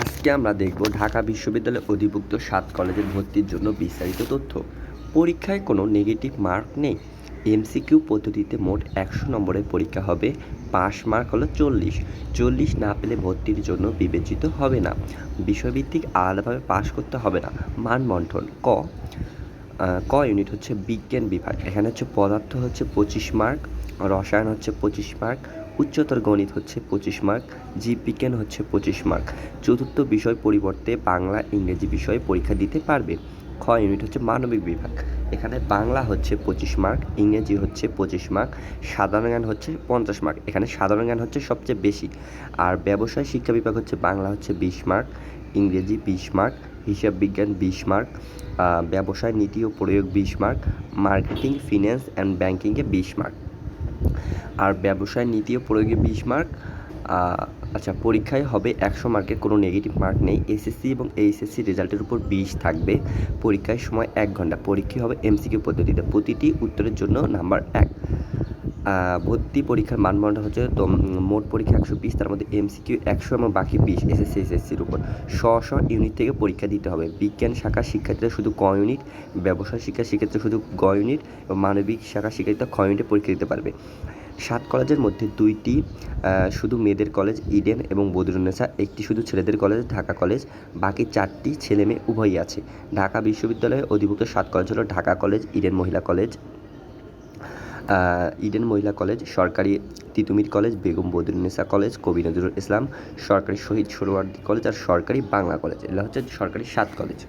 আজকে আমরা দেখব ঢাকা বিশ্ববিদ্যালয়ের অধিভুক্ত সাত কলেজের ভর্তির জন্য বিস্তারিত তথ্য। পরীক্ষায় কোনো নেগেটিভ মার্ক নেই। এমসিকিউ পদ্ধতিতে মোট একশো নম্বরের পরীক্ষা হবে পাস মার্ক হলো চল্লিশ। চল্লিশ না পেলে ভর্তির জন্য বিবেচিত হবে না। বিষয়ভিত্তিক আলাদাভাবে পাস করতে হবে না। মানবন্টন, ক। ক ইউনিট হচ্ছে বিজ্ঞান বিভাগ। এখানে হচ্ছে পদার্থ হচ্ছে পঁচিশ মার্ক রসায়ন হচ্ছে পঁচিশ মার্ক উচ্চতর গণিত হচ্ছে পঁচিশ মার্ক জীববিজ্ঞান হচ্ছে পঁচিশ মার্ক। চতুর্থ বিষয় পরিবর্তে বাংলা, ইংরেজি বিষয়ে পরীক্ষা দিতে পারবে। খ ইউনিট হচ্ছে মানবিক বিভাগ। এখানে বাংলা হচ্ছে পঁচিশ মার্ক, ইংরেজি হচ্ছে পঁচিশ মার্ক, সাধারণ জ্ঞান হচ্ছে পঞ্চাশ মার্ক। এখানে সাধারণ জ্ঞান হচ্ছে সবচেয়ে বেশি। আর ব্যবসায় শিক্ষা বিভাগ হচ্ছে বাংলা হচ্ছে বিশ মার্ক, ইংরেজি বিশ মার্ক, হিসাব বিজ্ঞান বিশ মার্ক ব্যবসায় নীতি ও প্রয়োগ বিশ মার্ক, মার্কেটিং, ফিন্যান্স অ্যান্ড ব্যাংকিংয়ে বিশ মার্ক। আর ব্যবসায় নীতি ও প্রয়োগে বিশ মার্ক আচ্ছা পরীক্ষায় হবে একশো মার্কের কোনো নেগেটিভ মার্ক নেই। এসএসসি এবং এইচএসসি রেজাল্টের উপর বিশ থাকবে। পরীক্ষায় সময় এক ঘণ্টা। পরীক্ষা হবে এমসিকিউ পদ্ধতিতে। প্রতিটি উত্তরের জন্য নাম্বার এক। ভর্তি পরীক্ষার মানদণ্ড হচ্ছে তো মোট পরীক্ষা একশো পিস তার মধ্যে এমসিকিউ একশো এবং বাকি বিশ এসএসসি এসএসসির উপর। স্ব স্ব ইউনিট থেকে পরীক্ষা দিতে হবে। বিজ্ঞান শাখার শিক্ষার্থীরা শুধু ক ইউনিট ব্যবসায় শিক্ষা শিক্ষার্থীরা শুধু গ ইউনিট এবং মানবিক শাখা শিক্ষার্থীরা খ ইউনিটে পরীক্ষা দিতে পারবে। সাত কলেজের মধ্যে দুইটি শুধু মেয়েদের কলেজ, ইডেন এবং বদরুন্নেসা একটি শুধু ছেলেদের কলেজ, ঢাকা কলেজ, বাকি চারটি ছেলে মেয়ে উভয়ই আছে। ঢাকা বিশ্ববিদ্যালয়ে অধিভুক্ত সাত কলেজ হলো ঢাকা কলেজ, ইডেন মহিলা কলেজ। ইডেন মহিলা কলেজ, সরকারি তিতুমির কলেজ, বেগম বদরুন্নেসা কলেজ, কবি নজরুল ইসলাম, সরকারি শহীদ সোহরাওয়ার্দী কলেজ আর সরকারি বাংলা কলেজ। এগুলো হচ্ছে সরকারি সাত কলেজ।